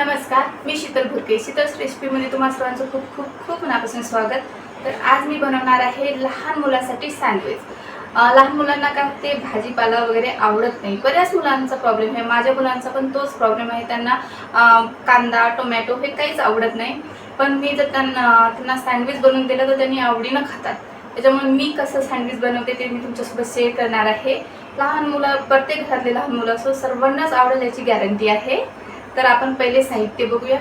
नमस्कार मी शीतल भुरके. शीतल रेसिपीमध्ये तुम्हा सर्वांचं खूप खूप खूप मनापासून स्वागत. तर आज मी बनवणार आहे लहान मुलासाठी सँडविच. लहान मुलांना काय ते भाजीपाला वगैरे आवडत नाही. बऱ्याच मुलांचा प्रॉब्लेम आहे. माझ्या मुलांचा पण तोच प्रॉब्लेम आहे. त्यांना कांदा टोमॅटो हे काहीच आवडत नाही. पण मी जर त्यांना त्यांना सँडविच बनवून दिलं तर त्यांनी आवडीनं खातात. त्याच्यामुळे मी कसं सँडविच बनवते ते मी तुमच्यासोबत शेअर करणार आहे. लहान मुलं प्रत्येक घरातले लहान मुलं असो सर्वांनाच आवडेल याची गॅरंटी आहे. तर आपण पहिले साहित्य बघूया.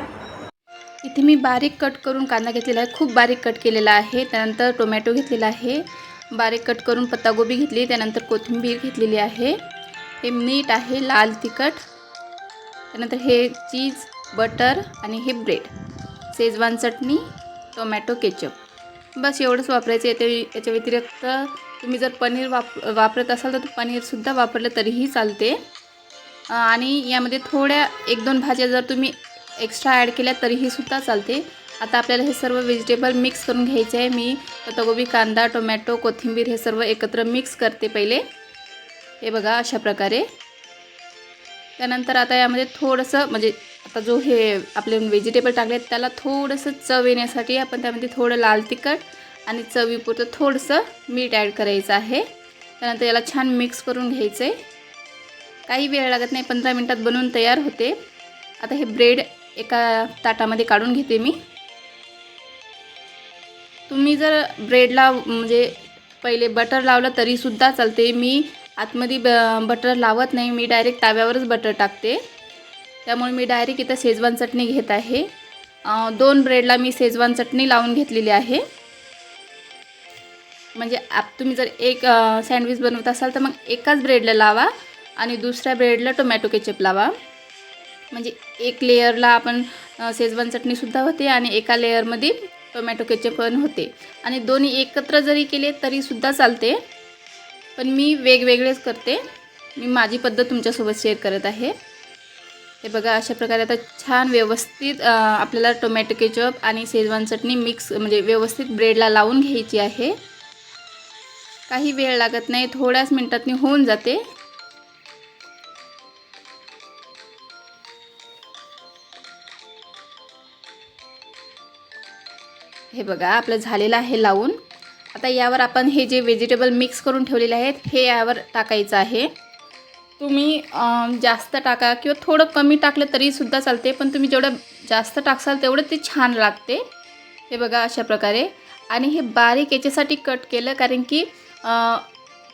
इथे मी बारीक कट करून कांदा घेतलेला आहे. खूप बारीक कट केलेला आहे. त्यानंतर टोमॅटो घेतलेला आहे. बारीक कट करून पत्तागोबी घेतली. त्यानंतर कोथिंबीर घेतलेली आहे. हे मीठ आहे लाल तिखट. त्यानंतर हे चीज बटर आणि हे bread. Schezwan chutney tomato ketchup. बस एवढंच वापरायचं याच्या याच्या व्यतिरिक्त तुम्ही जर पनीर वाप वापरत असाल तर पनीरसुद्धा वापरलं तरीही चालते. आणि यामध्ये थोड्या एक दोन भाज्या जर तुम्ही एक्स्ट्रा ॲड केल्या तरीही सुद्धा चालते. आता आपल्याला हे सर्व व्हेजिटेबल मिक्स करून घ्यायचे आहे. मी पत्ताकोबी कांदा टोमॅटो कोथिंबीर हे सर्व एकत्र मिक्स करते पहिले. हे बघा अशा प्रकारे. त्यानंतर आता यामध्ये थोडंसं म्हणजे आता जो हे आपले व्हेजिटेबल टाकले आहेत त्याला थोडंसं चव येण्यासाठी आपण त्यामध्ये थोडं लाल तिखट आणि चवीपुरतं थोडंसं मीठ ॲड करायचं आहे. त्यानंतर याला छान मिक्स करून घ्यायचं आहे काही वेळ लागत नाही पंधरा मिनटात बनवून तयार होते. आता हे ब्रेड एका ताटामध्ये काढून घेते मी. तुम्ही जर ब्रेडला म्हणजे पहिले बटर लावलं तरीसुद्धा चालते. मी आतमध्ये ब बटर लावत नाही मी डायरेक्ट ताव्यावरच बटर टाकते. त्यामुळे मी डायरेक्ट इथं शेजवान चटणी घेत आहे. दोन ब्रेडला मी शेजवान चटणी लावून घेतलेली आहे. म्हणजे आप तुम्ही जर एक सँडविच बनवत असाल तर मग एकाच ब्रेडला लावा. आणि दुसऱ्या ब्रेडला टोमॅटो केचप लावा. म्हणजे एक लेअरला आपण अ, शेजवान चटणीसुद्धा होते आणि एका लेअरमध्ये टोमॅटो केचप पण होते. आणि दोन्ही एकत्र जरी केले तरीसुद्धा चालते. पण मी वेगवेगळेच करते. मी माझी पद्धत तुमच्यासोबत शेअर करत आहे. हे बघा अशा प्रकारे आता छान व्यवस्थित आपल्याला टोमॅटो केचप आणि शेजवान चटणी मिक्स म्हणजे व्यवस्थित ब्रेडला लावून घ्यायची आहे. काही वेळ लागत नाही थोड्याच मिनटातनी होऊन जाते. हे बघा आपलं झालेलं आहे लावून. आता यावर आपण हे जे व्हेजिटेबल मिक्स करून ठेवलेले आहेत हे यावर टाकायचं आहे. तुम्ही जास्त टाका किंवा थोडं कमी टाकलं तरीसुद्धा चालते पण तुम्ही जेवढं जास्त टाकसाल तेवढं ते छान लागते. हे बघा अशा प्रकारे. आणि हे बारीक याच्यासाठी कट केलं कारण की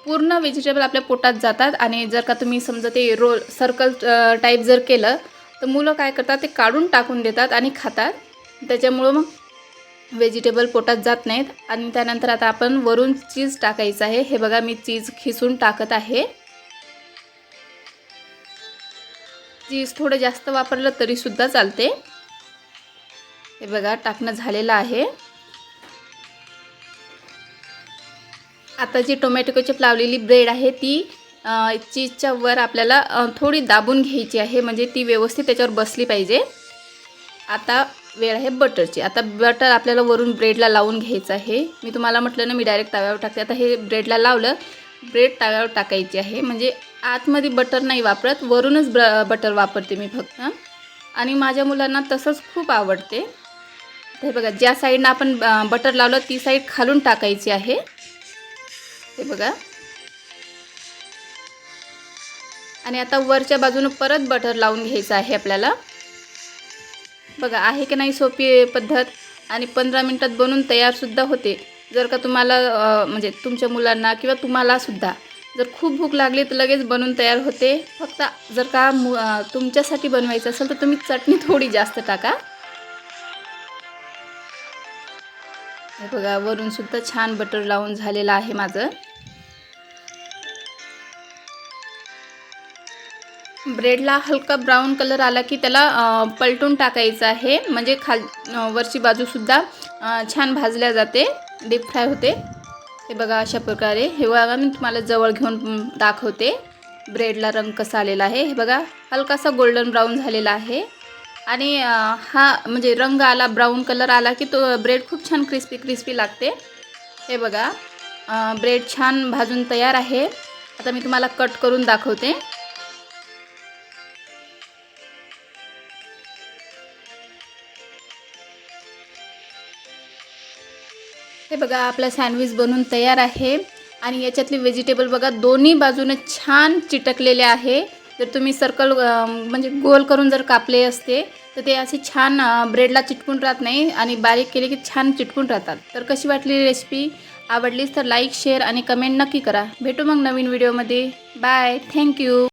पूर्ण व्हेजिटेबल आपल्या पोटात जातात. आणि जर का तुम्ही समजा ते रोल सर्कल टाईप जर केलं तर मुलं काय करतात ते काढून टाकून देतात आणि खातात. त्याच्यामुळं मग व्हेजिटेबल पोटात जात नाहीत. आणि त्यानंतर आता आपण वरून चीज टाकायचं आहे. हे बघा मी चीज खिसून टाकत आहे. चीज थोडं जास्त वापरलं तरीसुद्धा चालते. हे बघा टाकणं झालेलं आहे. आता जी टोमॅटोची लावलेली ब्रेड आहे ती चीजच्या वर आपल्याला थोडी दाबून घ्यायची आहे. म्हणजे ती व्यवस्थित त्याच्यावर बसली पाहिजे. आता वेळ आहे बटरची. आता बटर आपल्याला वरून ब्रेडला लावून घ्यायचं आहे. मी तुम्हाला म्हटलं ना मी डायरेक्ट तव्यावर टाकते. आता हे ब्रेडला लावलं ब्रेड तव्यावर टाकायची आहे. म्हणजे आतमध्ये बटर नाही वापरत वरूनच ब्र बटर वापरते मी फक्त. आणि माझ्या मुलांना तसंच खूप आवडते. हे बघा ज्या साईडनं आपण बटर लावलं ती साईड खालून टाकायची आहे. हे बघा. आणि आता वरच्या बाजूनं परत बटर लावून घ्यायचं आहे आपल्याला. बघा आहे की नाही सोपी पद्धत? आणि पंधरा मिनटात बनून तयारसुद्धा होते. जर का तुम्हाला म्हणजे तुमच्या मुलांना किंवा तुम्हालासुद्धा जर खूप भूक लागली तर लगेच बनवून तयार होते. फक्त जर का मु तुमच्यासाठी बनवायचं असेल तर तुम्ही चटणी थोडी जास्त टाका. हे बघा वरूनसुद्धा छान बटर लावून झालेलं आहे माझं. ब्रेडला हलका ब्राऊन कलर आला की त्याला पलटून टाकायचं आहे. म्हणजे खाल वरची बाजूसुद्धा छान भाजल्या जाते. डीप फ्राय होते. हे बघा अशा प्रकारे. हे बघा मी तुम्हाला जवळ घेऊन दाखवते. ब्रेडला रंग कसा आलेला आहे. हे बघा हलकासा गोल्डन ब्राऊन झालेला आहे. आणि हा म्हणजे रंग आला ब्राऊन कलर आला की तो ब्रेड खूप छान क्रिस्पी क्रिस्पी लागते. हे बघा ब्रेड छान भाजून तयार आहे. आता मी तुम्हाला कट करून दाखवते. हे बघा आपला सँडविच बनून तयार आहे. आणि याच्यातले व्हेजिटेबल बघा दोन्ही बाजूने छान चिटकलेले आहे. जर तुम्ही सर्कल म्हणजे गोल करून जर कापले असते तर ते असे छान ब्रेडला चिटकून राहत नाही आणि बारीक केले की छान चिटकून राहतात. तर कशी वाटली रेसिपी आवडलीच तर लाईक शेअर आणि कमेंट नक्की करा. भेटू मग नवीन व्हिडिओमध्ये बाय थँक्यू